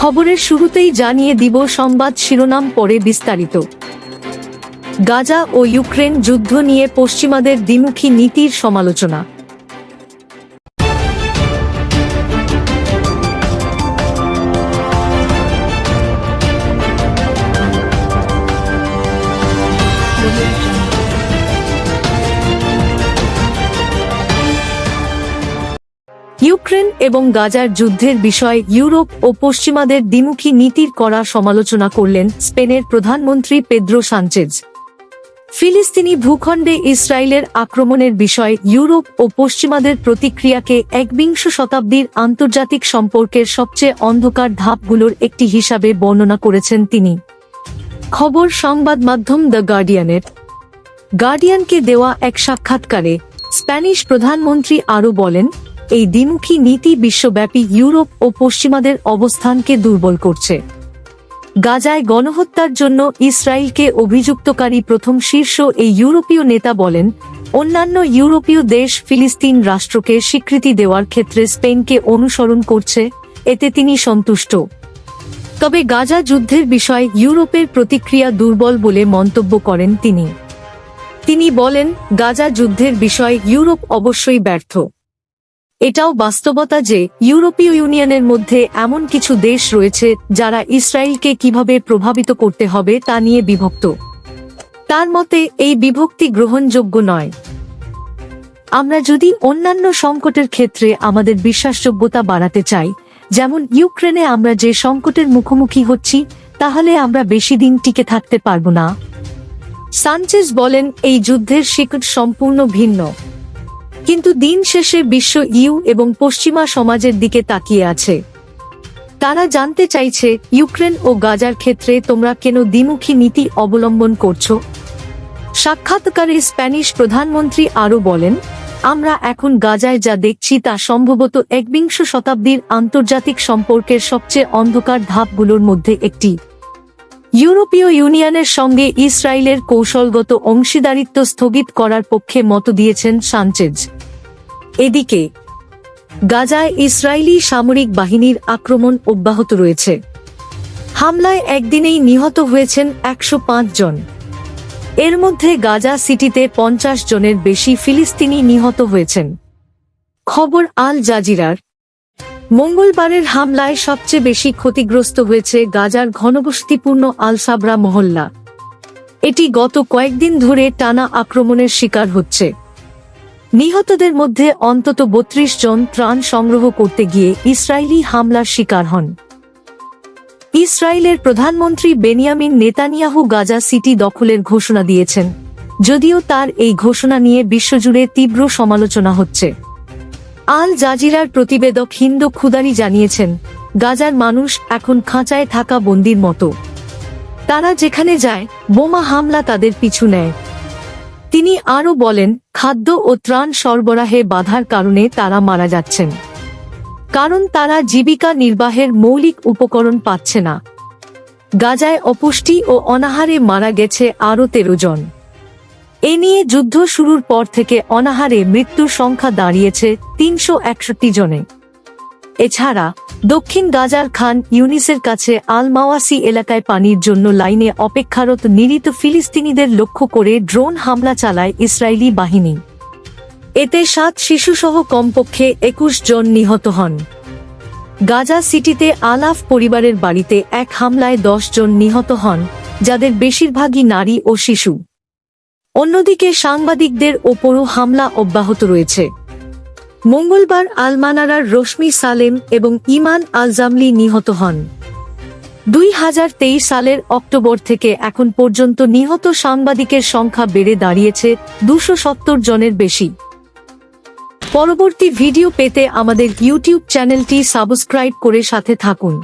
খবরের শুরুতেই জানিয়ে দিব সংবাদ শিরোনাম পরে বিস্তারিত। গাজা ও ইউক্রেন যুদ্ধ নিয়ে পশ্চিমাদের দ্বিমুখী নীতির সমালোচনা। ইউক্রেন এবং গাজার যুদ্ধের বিষয়ে ইউরোপ ও পশ্চিমাদের দ্বিমুখী নীতির করা সমালোচনা করলেন স্পেনের প্রধানমন্ত্রী পেদ্রো সানচেজ। ফিলিস্তিনি ভূখণ্ডে ইসরায়েলের আক্রমণের বিষয়ে ইউরোপ ও পশ্চিমাদের প্রতিক্রিয়াকে একবিংশ শতাব্দীর আন্তর্জাতিক সম্পর্কের সবচেয়ে অন্ধকার ধাপগুলোর একটি হিসাবে বর্ণনা করেছেন তিনি। খবর সংবাদ মাধ্যম দ্য গার্ডিয়ানের। গার্ডিয়ানকে দেওয়া এক সাক্ষাৎকারে স্প্যানিশ প্রধানমন্ত্রী আরও বলেন এই দ্বিমুখী নীতি বিশ্বব্যাপী ইউরোপ ও পশ্চিমাদের অবস্থানকে দুর্বল করছে। গাজায় গণহত্যার জন্য ইসরায়েলকে অভিযুক্তকারী প্রথম শীর্ষ এই ইউরোপীয় নেতা বলেন, অন্যান্য ইউরোপীয় দেশ ফিলিস্তিন রাষ্ট্রকে স্বীকৃতি দেওয়ার ক্ষেত্রে স্পেনকে অনুসরণ করছে, এতে তিনি সন্তুষ্ট। তবে গাজা যুদ্ধের বিষয়ে ইউরোপের প্রতিক্রিয়া দুর্বল বলে মন্তব্য করেন তিনি। তিনি বলেন, গাজা যুদ্ধের বিষয়ে ইউরোপ অবশ্যই ব্যর্থ। এটাও বাস্তবতা যে ইউরোপীয় ইউনিয়নের মধ্যে এমন কিছু দেশ রয়েছে যারা ইসরায়েলকে কীভাবে প্রভাবিত করতে হবে তা নিয়ে বিভক্ত। তার মতে, এই বিভক্তি গ্রহণযোগ্য নয়। আমরা যদি অন্যান্য সংকটের ক্ষেত্রে আমাদের বিশ্বাসযোগ্যতা বাড়াতে চাই, যেমন ইউক্রেনে আমরা যে সংকটের মুখোমুখি হচ্ছি, তাহলে আমরা বেশি দিন টিকে থাকতে পারব না। সানচেজ বলেন, এই যুদ্ধের শিকট সম্পূর্ণ ভিন্ন। কিন্তু দিন শেষে বিশ্ব ইউ এবং পশ্চিমা সমাজের দিকে তাকিয়ে আছে। তারা জানতে চাইছে, ইউক্রেন ও গাজার ক্ষেত্রে তোমরা কেন দ্বিমুখী নীতি অবলম্বন করছ? সাক্ষাৎকারে স্প্যানিশ প্রধানমন্ত্রী আরও বলেন, আমরা এখন গাজায় যা দেখছি তা সম্ভবত একবিংশ শতাব্দীর আন্তর্জাতিক সম্পর্কের সবচেয়ে অন্ধকার ধাপগুলোর মধ্যে একটি। ইউরোপীয় ইউনিয়নের সঙ্গে ইসরায়েলের কৌশলগত অংশীদারিত্ব স্থগিত করার পক্ষে মত দিয়েছেন সানচেজ। এদিকে, গাজায় ইসরায়েলি সামরিক বাহিনীর আক্রমণ অব্যাহত রয়েছে। হামলায় একদিনেই নিহত হয়েছেন একশো পাঁচ জন। এর মধ্যে গাজা সিটিতে পঞ্চাশ জনের বেশি ফিলিস্তিনি নিহত হয়েছেন। খবর আল জাজিরার। মঙ্গলবারের হামলায় সবচেয়ে বেশি ক্ষতিগ্রস্ত হয়েছে গাজার ঘনবসতিপূর্ণ আলসাবরা মহল্লা। এটি গত কয়েকদিন ধরে টানা আক্রমণের শিকার হচ্ছে। নিহতদের মধ্যে অন্তত বত্রিশ জন ত্রাণ সংগ্রহ করতে গিয়ে ইসরায়েলি হামলার শিকার হন। ইসরায়েলের প্রধানমন্ত্রী বেনিয়ামিন নেতানিয়াহু গাজা সিটি দখলের ঘোষণা দিয়েছেন, যদিও তার এই ঘোষণা নিয়ে বিশ্বজুড়ে তীব্র সমালোচনা হচ্ছে। আল জাজিরার প্রতিবেদক হিন্দু খুদারি জানিয়েছেন, গাজার মানুষ এখন খাঁচায় থাকা বন্দির মতো। তারা যেখানে যায়, বোমা হামলা তাদের পিছু নেয়। তিনি আরও বলেন খাদ্য ও ত্রাণ সরবরাহে বাধার কারণে তারা মারা যাচ্ছেন। কারণ তারা জীবিকা নির্বাহের মৌলিক উপকরণ পাচ্ছে না। গাজায় অপুষ্টি ও অনাহারে মারা গেছে আরও তেরো জন। এ নিয়ে যুদ্ধ শুরুর পর থেকে অনাহারে মৃত্যুর সংখ্যা দাঁড়িয়েছে তিনশো একষট্টি জনে। এছাড়া, দক্ষিণ গাজার খান ইউনিসের কাছে আল মাওয়াসি এলাকায় পানির জন্য লাইনে অপেক্ষারত নিরিত ফিলিস্তিনিদের লক্ষ্য করে ড্রোন হামলা চালায় ইসরায়েলি বাহিনী। এতে সাত শিশুসহ কমপক্ষে একুশ জন নিহত হন। গাজা সিটিতে আলাফ পরিবারের বাড়িতে এক হামলায় দশ জন নিহত হন, যাদের বেশিরভাগই নারী ও শিশু। অন্যদিকে সাংবাদিকদের ওপরও হামলা অব্যাহত রয়েছে। মঙ্গলবার আলমানারার রশ্মি সালেম এবং ইমান আলজামলি নিহত হন। দুই হাজার তেইশ সালের অক্টোবর থেকে এখন পর্যন্ত নিহত সাংবাদিকের সংখ্যা বেড়ে দাঁড়িয়েছে দুশো জনের বেশি। পরবর্তী ভিডিও পেতে আমাদের ইউটিউব চ্যানেলটি সাবস্ক্রাইব করে সাথে থাকুন।